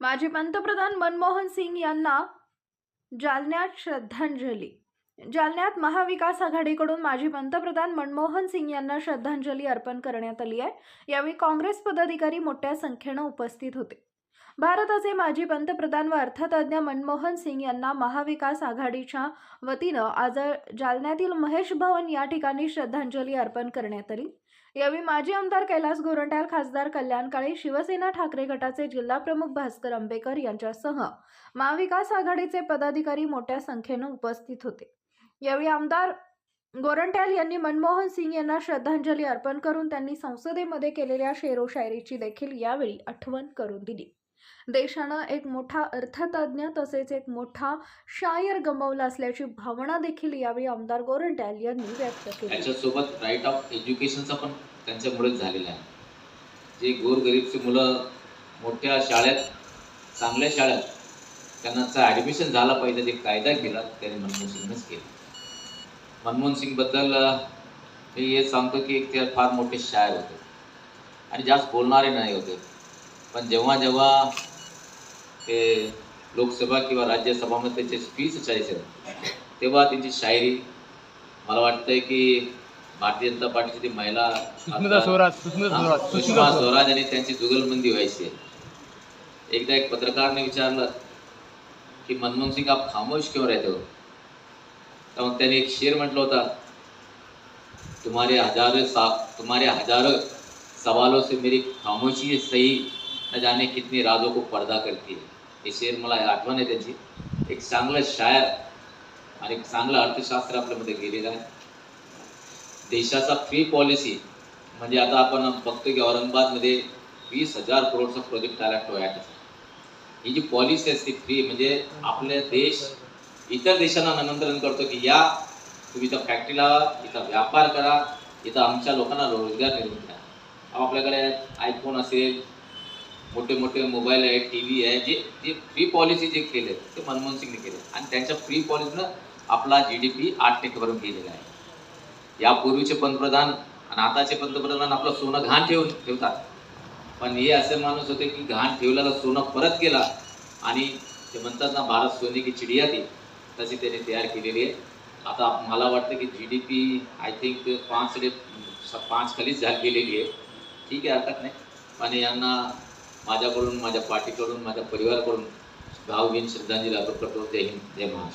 माजी पंतप्रधान मनमोहन सिंग यांना जालन्यात श्रद्धांजली. जालन्यात महाविकास आघाडीकडून माजी पंतप्रधान मनमोहन सिंग यांना श्रद्धांजली अर्पण करण्यात आली आहे. यावेळी काँग्रेस पदाधिकारी मोठ्या संख्येनं उपस्थित होते. भारताचे माजी पंतप्रधान व अर्थतज्ञ मनमोहन सिंग यांना महाविकास आघाडीच्या वतीनं आज जालन्यातील महेश भवन या ठिकाणी श्रद्धांजली अर्पण करण्यात आली. यावेळी माजी आमदार कैलास गोरंट्याल खासदार कल्याण काळे शिवसेना ठाकरे गटाचे जिल्हाप्रमुख भास्कर आंबेकर यांच्यासह महाविकास आघाडीचे पदाधिकारी मोठ्या संख्येनं उपस्थित होते. यावेळी आमदार गोरंट्याल यांनी मनमोहन सिंग यांना श्रद्धांजली अर्पण करून त्यांनी संसदेमध्ये केलेल्या शेरोशायरीची देखील यावेळी आठवण करून दिली. देशानं एक मोठा अर्थतज्ञ तसेच एक मोठा शायर गमावला असल्याची भावना देखील यावेळी आमदार गोरंट्याल यांनी व्यक्त केली. त्याच्यासोबत राईट ऑफ एज्युकेशनचा पण त्यांच्यामुळेच झालेला आहे. जे गोरगरीबची मुलं मोठ्या शाळेत चांगल्या शाळेत त्यांना ॲडमिशन झाला पाहिजे ते कायदा केला त्याने मनमोहन सिंगनंच केला. मनमोहन सिंगबद्दल मी हे सांगतो की ते फार मोठे शायर होते. आणि जास्त बोलणारे नाही होते. पण जेव्हा जेव्हा ते लोकसभा किंवा राज्यसभामध्ये त्याचे स्पीच असायचे तेव्हा त्यांची शायरी मला वाटतंय की भारतीय जनता पार्टीची ती महिला सुषमा स्वराज आणि त्यांची जुगलबंदी व्हायची. एकदा एक पत्रकारने विचारलं की मनमोहन सिंग आप खामोश क्यों रहते हो तर मग त्याने एक शेर म्हटलं होता तुम्हारे हजारों सा तुम्हारे हजारों सवालों से मेरी खामोशी सही न जाने कितनी राजों को पर्दा करती है। हे शेर मला आठवण आहे त्याची एक चांगलं शायर आणि एक चांगलं अर्थशास्त्र आपल्यामध्ये गेलेलं आहे देशाचा फ्री पॉलिसी म्हणजे आता आपण बघतो की औरंगाबादमध्ये वीस हजार करोडचा प्रोजेक्ट आला टोयॅटाचा ही जी पॉलिसी असते फ्री म्हणजे आपले देश इतर देशांना निमंत्रण करतो की या तुम्ही इथं फॅक्टरी लावा इथं व्यापार करा इथं आमच्या लोकांना रोजगार निर्मित करा अहो, आपल्याकडे आयफोन असेल मोठे मोठे मोबाईल आहे टी व्ही आहे जे जे फ्री पॉलिसी जे केले ते मनमोहन सिंगने केले. आणि त्यांच्या फ्री पॉलिसीनं आपला जी डी पी आठ टक्केपर्यंत गेलेला आहे. यापूर्वीचे पंतप्रधान आणि आताचे पंतप्रधान आपलं सोनं घाण ठेवून ठेवतात. पण हे असे माणूस होते की घाण ठेवल्याला सोनं परत गेला आणि ते म्हणतात ना भारत सोने की चिडिया ती. तशी त्याने तयार केलेली आहे. आता मला वाटतं की G D P I think पाच पाच खालीच झाली गेलेली आहे. ठीक आहे हरकत नाही. पण यांना माझ्याकडून माझ्या पार्टीकडून माझ्या परिवाराकडून भावहीन श्रद्धांजली अर्पण करतो. जय हिंद जय महाराष्ट्र.